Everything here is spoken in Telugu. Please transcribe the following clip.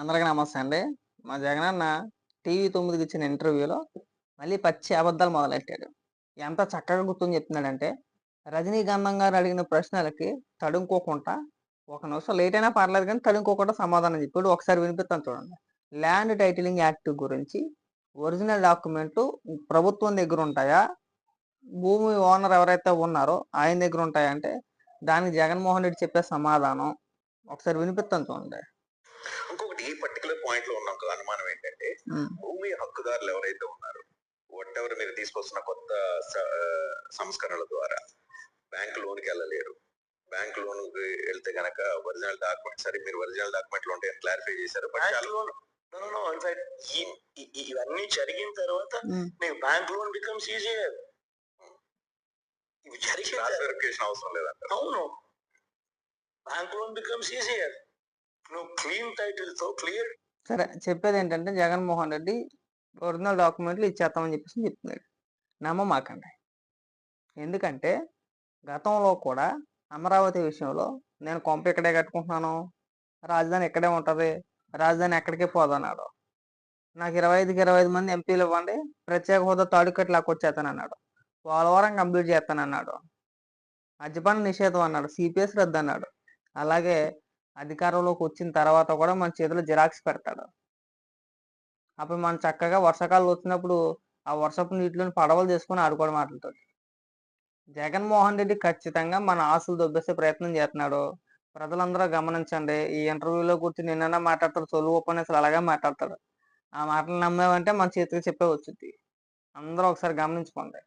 అందరికీ నమస్తే అండి. మా జగనన్న టీవీ తొమ్మిదికి ఇచ్చిన ఇంటర్వ్యూలో మళ్ళీ పచ్చి అబద్ధాలు మొదలెట్టాడు. ఎంత చక్కగా గుర్తుని చెప్తున్నాడంటే, రజనీగంధం గారు అడిగిన ప్రశ్నలకి తడుముకోకుండా, ఒక నిమిషం లేట్ అయినా పర్లేదు కానీ తడుముకోకుండా సమాధానం చెప్పాడు. ఒకసారి వినిపిస్తాను చూడండి. ల్యాండ్ టైటిలింగ్ యాక్ట్ గురించి ఒరిజినల్ డాక్యుమెంట్లు ప్రభుత్వం దగ్గర ఉంటాయా? భూమి ఓనర్ ఎవరైతే ఉన్నారో ఆయన దగ్గర ఉంటాయంటే దానికి జగన్మోహన్ రెడ్డి చెప్పే సమాధానం ఒకసారి వినిపిస్తాను చూడండి. ఇంకొకటి ఈ పర్టికులర్ పాయింట్లో ఉన్న ఒక అనుమానం ఏంటంటే. భూమి హక్కుదారులు ఎవరైతే ఉన్నారో వాట్ ఎవర్ మీరు తీసుకొస్తున్న కొత్త సంస్కరణల ద్వారా బ్యాంక్ లోన్కి వెళ్ళలేరు. బ్యాంక్ లోన్కి వెళ్తే గనక ఒరిజినల్ డాక్యుమెంట్ సరే మీరు ఒరిజినల్ డాక్యుమెంట్లు ఉంటాయని క్లారిఫై చేశారు బట్ ఇవన్నీ జరిగిన తర్వాత బ్యాంక్ లోన్ బికమ్స్ ఇవి జరిగిన వెరిఫికేషన్ అవసరం లేదంటారు. అవును. బ్యాంక్ లోన్ బికమ్స్ ఈజియర్ నువ్వు క్లీన్ టైటిల్తో క్లియర్ సరే చెప్పేది ఏంటంటే జగన్మోహన్ రెడ్డి ఒరిజినల్ డాక్యుమెంట్లు ఇచ్చేస్తామని చెప్పేసి చెప్తున్నాడు. నమ్మమాకండి. ఎందుకంటే గతంలో కూడా అమరావతి విషయంలో నేను కొంప ఇక్కడే కట్టుకుంటున్నాను రాజధాని ఇక్కడే ఉంటుంది రాజధాని ఎక్కడికే పోదన్నాడు. నాకు ఇరవై ఐదుకి ఇరవై ఐదు మంది ఎంపీలు ఇవ్వండి ప్రత్యేక హోదా తాడుకట్టు లాక్కొచ్చేస్తానన్నాడు వచ్చేస్తాను అన్నాడు పోలవరం కంప్లీట్ చేస్తానన్నాడు. మద్యపాన నిషేధం అన్నాడు సిపిఎస్ రద్దు అన్నాడు. అలాగే అధికారంలోకి వచ్చిన తర్వాత కూడా మన చేతిలో జిరాక్స్ పెడతాడు. అప్పుడు మనం చక్కగా వర్షాకాలం వచ్చినప్పుడు ఆ వర్షపు నీటిలోని పడవలు చేసుకొని ఆడుకోవడం మాటలతో జగన్మోహన్ రెడ్డి ఖచ్చితంగా మన ఆశలు దొబ్బేసే ప్రయత్నం చేస్తున్నాడు. ప్రజలందరూ గమనించండి ఈ ఇంటర్వ్యూలో కూర్చుని నిన్న మాట్లాడతాడు సొలువు ఉపన్యాసాలు అలాగే మాట్లాడతాడు. ఆ మాటలు నమ్మేవంటే మన చేతికి చెప్పే వచ్చింది అందరూ ఒకసారి గమనించుకోండి.